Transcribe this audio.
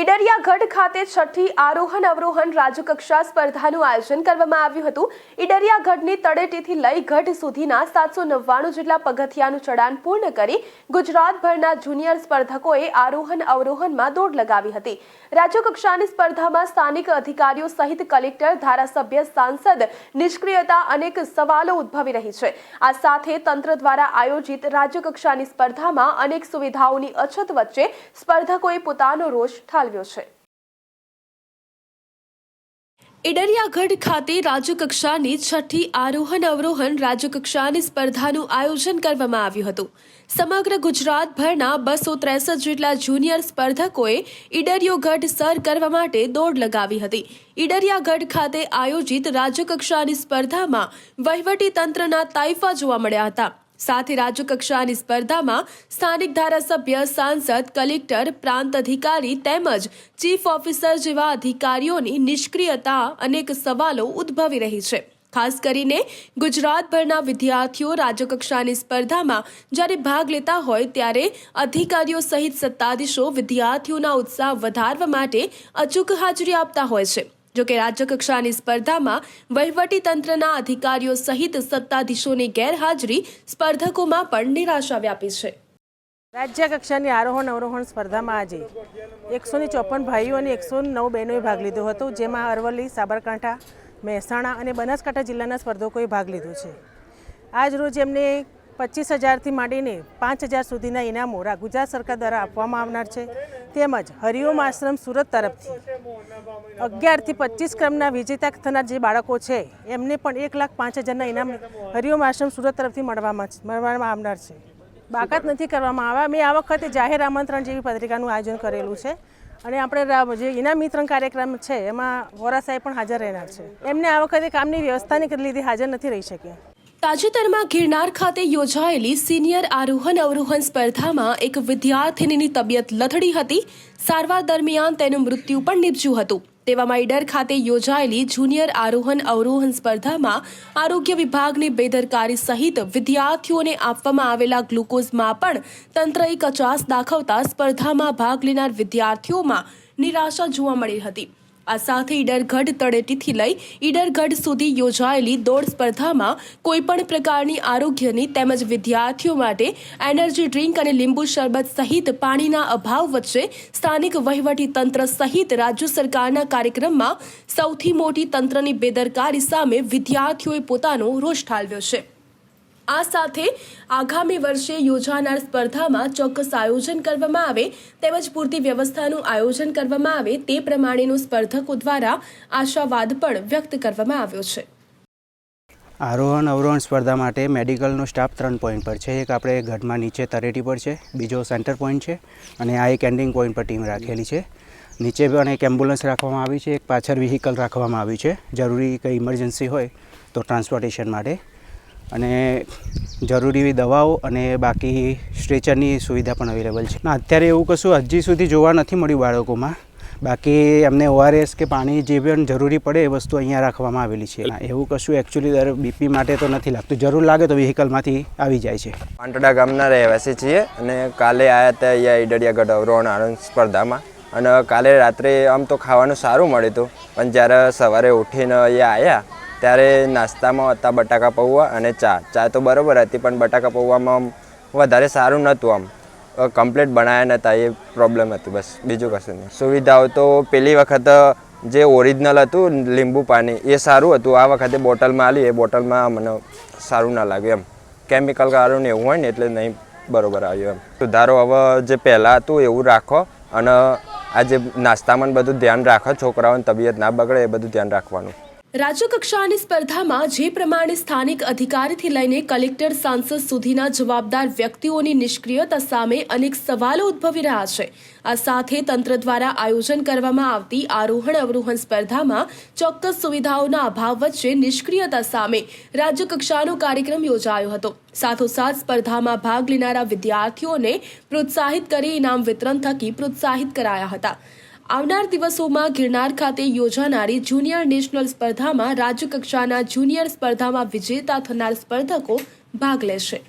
ઈડરિયાગઢ ખાતે છઠ્ઠી આરોહણ અવરોહણ રાજ્યકક્ષા સ્પર્ધાનું આયોજન કરવામાં આવ્યું હતું. ઈડરિયાગઢની તળેટીથી લઈ ગઢ સુધીના સાતસો નવ્વાણું જેટલા પગથિયાનું ચડાણ પૂર્ણ કરી ગુજરાતભરના જુનિયર સ્પર્ધકોએ આરોહણ અવરોહણમાં દોડ લગાવી હતી. રાજ્યકક્ષાની સ્પર્ધામાં સ્થાનિક અધિકારીઓ સહિત કલેક્ટર, ધારાસભ્ય, સાંસદ નિષ્ક્રિયતા અનેક સવાલો ઉદ્ભવી રહી છે. આ સાથે તંત્ર દ્વારા આયોજિત રાજ્યકક્ષાની સ્પર્ધામાં અનેક સુવિધાઓની અછત વચ્ચે સ્પર્ધકોએ પોતાનો રોષ ઠાલવ્યો. છે. ઈડરિયાગઢ ખાતે રાજ્યકક્ષાની છઠ્ઠી આરોહણ અવરોહણ રાજ્યકક્ષાની સ્પર્ધાનું આયોજન કરવામાં આવ્યું હતું. સમગ્ર ગુજરાતભરના બસો ત્રેસઠ જેટલા જુનિયર સ્પર્ધકોએ ઈડરિયોગઢ સર કરવા માટે દોડ લગાવી હતી. ઈડરિયાગઢ ખાતે આયોજિત રાજ્યકક્ષાની સ્પર્ધામાં વહીવટી તંત્રના તાઇફા જોવા મળ્યા હતા. સાથે રાજ્યકક્ષાની સ્પર્ધામાં સ્થાનિક ધારાસભ્ય, સાંસદ, કલેક્ટર, પ્રાંત અધિકારી તેમજ ચીફ ઓફિસર જેવા અધિકારીઓની નિષ્ક્રિયતા અનેક સવાલો ઉદ્ભવી રહી છે. ખાસ કરીને ગુજરાતભરના વિદ્યાર્થીઓ રાજ્યકક્ષાની સ્પર્ધામાં જ્યારે ભાગ લેતા હોય ત્યારે અધિકારીઓ સહિત સત્તાધીશો વિદ્યાર્થીઓના ઉત્સાહ વધારવા માટે અચૂક હાજરી આપતા હોય છે. જોકે રાજ્યકક્ષાની સ્પર્ધામાં વહીવટી તંત્રના અધિકારીઓ સહિત સત્તાધીશોની ગેરહાજરી સ્પર્ધકોમાં પણ નિરાશા વ્યાપી છે. રાજ્ય કક્ષાની આરોહણ અવરોહણ સ્પર્ધામાં આજે એકસો ને ચોપન ભાઈઓ અને એકસો નવ બહેનોએ ભાગ લીધો હતો, જેમાં અરવલ્લી, સાબરકાંઠા, મહેસાણા અને બનાસકાંઠા જિલ્લાના સ્પર્ધકોએ ભાગ લીધો છે. આજ રોજ એમને પચીસ હજારથી માંડીને પાંચ હજાર સુધીના ઇનામો ગુજરાત સરકાર દ્વારા આપવામાં આવનાર છે. તેમજ હરિઓમ આશ્રમ સુરત તરફથી અગિયારથી પચીસ ક્રમના વિજેતા થનાર જે બાળકો છે, એમને પણ એક લાખ પાંચ હજારના ઇનામ હરિઓમ આશ્રમ સુરત તરફથી મળવામાં મળવામાં આવનાર છે. બાકાત નથી કરવામાં આવ્યા. મેં આ વખતે જાહેર આમંત્રણ જેવી પત્રિકાનું આયોજન કરેલું છે અને આપણે જે ઇનામ વિતરણ કાર્યક્રમ છે, એમાં વોરા સાહેબ પણ હાજર રહેનાર છે. એમને આ વખતે કામની વ્યવસ્થાને લીધે હાજર નથી રહી શક્યા. તાજેતરમાં ગિરનાર ખાતે યોજાયેલી સિનિયર આરોહણ અવરોહણ સ્પર્ધામાં એક વિદ્યાર્થિનીની તબિયત લથડી હતી. સારવાર દરમિયાન તેનું મૃત્યુ પણ નીપજ્યું હતું. તેવામાં ઈડર ખાતે યોજાયેલી જુનિયર આરોહણ અવરોહણ સ્પર્ધામાં આરોગ્ય વિભાગની બેદરકારી સહિત વિદ્યાર્થીઓને આપવામાં આવેલા ગ્લુકોઝમાં પણ તંત્રએ કચાસ દાખવતા સ્પર્ધામાં ભાગ લેનાર વિદ્યાર્થીઓમાં નિરાશા જોવા મળી હતી. આ સાથે ઈડરગઢ તળેટીથી લઈ ઈડરગઢ સુધી યોજાયેલી દોડ સ્પર્ધામાં કોઈપણ પ્રકારની આરોગ્યની તેમજ વિદ્યાર્થીઓ માટે એનર્જી ડ્રિંક અને લીંબુ શરબત સહિત પાણીના અભાવ વચ્ચે સ્થાનિક વહીવટી તંત્ર સહિત રાજ્ય સરકારના કાર્યક્રમમાં સૌથી મોટી તંત્રની બેદરકારી સામે વિદ્યાર્થીઓએ પોતાનો રોષ ઠાલવ્યો છે. આ સાથે આગામી વર્ષે યોજાનાર સ્પર્ધામાં ચોક્કસ આયોજન કરવામાં આવે તેમજ પૂરતી વ્યવસ્થાનું આયોજન કરવામાં આવે તે પ્રમાણેનું સ્પર્ધકો દ્વારા આશાવાદ પણ વ્યક્ત કરવામાં આવ્યો છે. આરોહણ અવરોહણ સ્પર્ધા માટે મેડિકલનો સ્ટાફ ત્રણ પોઈન્ટ પર છે. એક આપણે ગઢમાં નીચે તરેટી પર છે, બીજો સેન્ટર પોઈન્ટ છે અને આ એક એન્ડિંગ પોઈન્ટ પર ટીમ રાખેલી છે. નીચે પણ એક એમ્બ્યુલન્સ રાખવામાં આવી છે, એક પાછળ વ્હીકલ રાખવામાં આવ્યું છે. જરૂરી કંઈ ઇમરજન્સી હોય તો ટ્રાન્સપોર્ટેશન માટે અને જરૂરી એવી દવાઓ અને બાકી સ્ટ્રેચરની સુવિધા પણ અવેલેબલ છે. અત્યારે એવું કશું હજી સુધી જોવા નથી મળ્યું બાળકોમાં. બાકી એમને ઓઆરએસ કે પાણી જે પણ જરૂરી પડે એ વસ્તુ અહીંયા રાખવામાં આવેલી છે. એવું કશું એકચ્યુઅલી દર બીપી માટે તો નથી લાગતું. જરૂર લાગે તો વ્હીકલમાંથી આવી જાય છે. પાંટડા ગામના રહેવાસી છીએ અને કાલે આવ્યા હતા અહીંયા ઈડરિયાગઢ અવરોહણ આનંદ સ્પર્ધામાં. અને કાલે રાત્રે આમ તો ખાવાનું સારું મળ્યું હતું. પણ જ્યારે સવારે ઉઠીને અહીંયા આવ્યા ત્યારે નાસ્તામાં હતા બટાકા પૌવા અને ચા. ચા તો બરાબર હતી, પણ બટાકા પૌવામાં વધારે સારું નહોતું આમ. કમ્પ્લીટ બનાવ્યા નહોતા એ પ્રોબ્લેમ હતી બસ. બીજું કશું નહીં. સુવિધાઓ તો પેલી વખત જે ઓરિજિનલ હતું, લીંબુ પાણી, એ સારું હતું. આ વખતે બોટલમાં આવી એ બોટલમાં મને સારું ના લાગ્યું એમ. કેમિકલ ને એવું હોય ને, એટલે નહીં બરોબર આવ્યું એમ. સુધારો હવે જે પહેલાં હતું, એવું રાખો. અને આ જે નાસ્તામાં બધું ધ્યાન રાખો, છોકરાઓની તબિયત ના બગડે, એ બધું ધ્યાન રાખવાનું. રાજ્યકક્ષાની સ્પર્ધામાં જે પ્રમાણે સ્થાનિક અધિકારીથી લઈને કલેક્ટર, સાંસદ સુધીના જવાબદાર વ્યક્તિઓની નિષ્ક્રિયતા સામે અનેક સવાલો ઉદ્ભવી રહ્યા છે. આ સાથે તંત્ર દ્વારા આયોજન કરવામાં આવતી આરોહણ અવરોહણ સ્પર્ધામાં ચોક્કસ સુવિધાઓના અભાવ વચ્ચે નિષ્ક્રિયતા સામે રાજ્યકક્ષાનો કાર્યક્રમ યોજાયો હતો. સાથોસાથ સ્પર્ધામાં ભાગ લેનારા વિદ્યાર્થીઓને પ્રોત્સાહિત કરી ઇનામ વિતરણ થકી પ્રોત્સાહિત કરાયા હતા. આવનાર દિવસોમાં ગિરનાર ખાતે યોજાનારી જુનિયર નેશનલ સ્પર્ધામાં રાજ્યકક્ષાના જુનિયર સ્પર્ધામાં વિજેતા થનાર સ્પર્ધકો ભાગ લેશે.